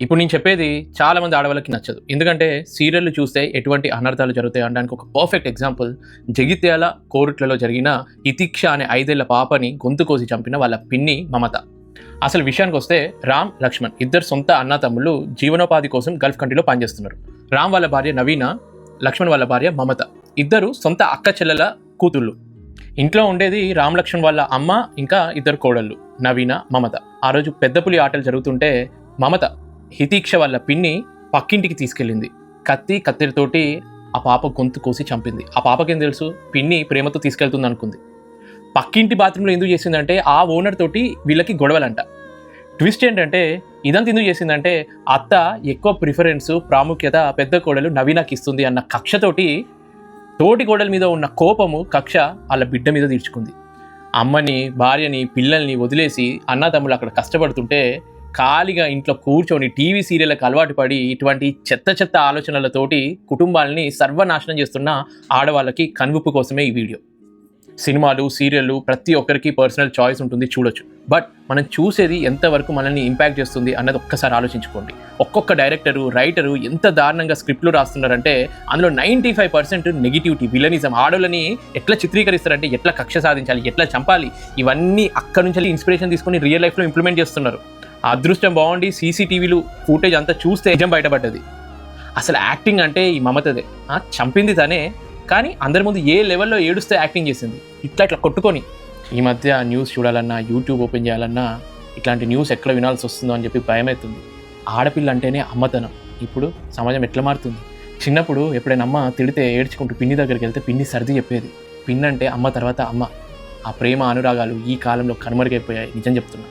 ఇప్పుడు నేను చెప్పేది చాలా మంది ఆడవాళ్ళకి నచ్చదు. ఎందుకంటే సీరియల్లు చూస్తే ఎటువంటి అనర్థాలు జరుగుతాయి అనడానికి ఒక పర్ఫెక్ట్ ఎగ్జాంపుల్ జగిత్యాల కోరుట్లలో జరిగిన ఇతిక్ష అనే ఐదేళ్ళ పాపని గొంతు కోసి చంపిన వాళ్ళ పిన్ని మమత. అసలు విషయానికి వస్తే రామ్ లక్ష్మణ్ ఇద్దరు సొంత అన్న తమ్ముళ్ళు జీవనోపాధి కోసం గల్ఫ్ కంట్రీలో పనిచేస్తున్నారు. రామ్ వాళ్ళ భార్య నవీన లక్ష్మణ్ వాళ్ళ భార్య మమత. ఇద్దరు సొంత అక్క చెల్లెల కూతుళ్ళు. ఇంట్లో ఉండేది రామ్ లక్ష్మణ్ వాళ్ళ అమ్మ ఇంకా ఇద్దరు కోడళ్ళు నవీన మమత. ఆ రోజు పెద్దపులి ఆటలు జరుగుతుంటే మమత హితీక్ష వాళ్ళ పిన్ని పక్కింటికి తీసుకెళ్ళింది. కత్తి కత్తిరితోటి ఆ పాప గొంతు కోసి చంపింది. ఆ పాపకేం తెలుసు? పిన్ని ప్రేమతో తీసుకెళ్తుంది అనుకుంది పక్కింటి బాత్రూంలో ఎందుకు చేసిందంటే ఆ ఓనర్ తోటి వీళ్ళకి గొడవలంట. ట్విస్ట్ ఏంటంటే ఇదంతా ఎందుకు చేసిందంటే అత్త ఎక్కువ ప్రిఫరెన్స్ ప్రాముఖ్యత పెద్ద కోడలు నవీనాకి ఇస్తుంది అన్న కక్షతోటి తోటి కోడల మీద ఉన్న కోపము కక్ష వాళ్ళ బిడ్డ మీద తీర్చుకుంది. అమ్మని భార్యని పిల్లల్ని వదిలేసి అన్నదమ్ములు అక్కడ కష్టపడుతుంటే ఖాళీగా ఇంట్లో కూర్చొని టీవీ సీరియల్కి అలవాటు పడి ఇటువంటి చెత్త చెత్త ఆలోచనలతోటి కుటుంబాలని సర్వనాశనం చేస్తున్న ఆడవాళ్ళకి కనువిప్పు కోసమే ఈ వీడియో. సినిమాలు సీరియళ్ళు ప్రతి ఒక్కరికి పర్సనల్ చాయిస్ ఉంటుంది చూడొచ్చు. బట్ మనం చూసేది ఎంతవరకు మనల్ని ఇంపాక్ట్ చేస్తుంది అన్నది ఒక్కసారి ఆలోచించుకోండి. ఒక్కొక్క డైరెక్టరు రైటరు ఎంత దారుణంగా స్క్రిప్ట్లు రాస్తున్నారంటే అందులో ninety five percent negativity villainism. ఆడోళ్ళని ఎట్లా చిత్రీకరిస్తారంటే ఎట్లా కక్ష సాధించాలి ఎట్లా చంపాలి ఇవన్నీ అక్కడి నుంచి ఇన్స్పిరేషన్ తీసుకొని రియల్ లైఫ్లో ఇంప్లిమెంట్ చేస్తున్నారు. అదృష్టం బాగుండి సీసీటీవీలు ఫుటేజ్ అంతా చూస్తే నిజం బయటపడ్డది. అసలు యాక్టింగ్ అంటే ఈ మమతదే. చంపింది తనే కానీ అందరి ముందు ఏ లెవెల్లో ఏడుస్తే యాక్టింగ్ చేసింది? ఇట్లా ఇట్లా కొట్టుకొని. ఈ మధ్య న్యూస్ చూడాలన్నా యూట్యూబ్ ఓపెన్ చేయాలన్నా ఇట్లాంటి న్యూస్ ఎక్కడ వినాల్సి వస్తుందో అని చెప్పి భయమవుతుంది ఆడపిల్ల అంటేనే అమ్మతనం. ఇప్పుడు సమాజం ఎట్లా మారుతుంది? చిన్నప్పుడు ఎప్పుడైనా అమ్మ తిడితే ఏడ్చుకుంటూ పిన్ని దగ్గరికి వెళ్తే పిన్ని సర్ది చెప్పేది. పిన్ అంటే అమ్మ తర్వాత అమ్మ. ఆ ప్రేమ అనురాగాలు ఈ కాలంలో కనుమరుగైపోయాయి. నిజం చెప్తున్నా.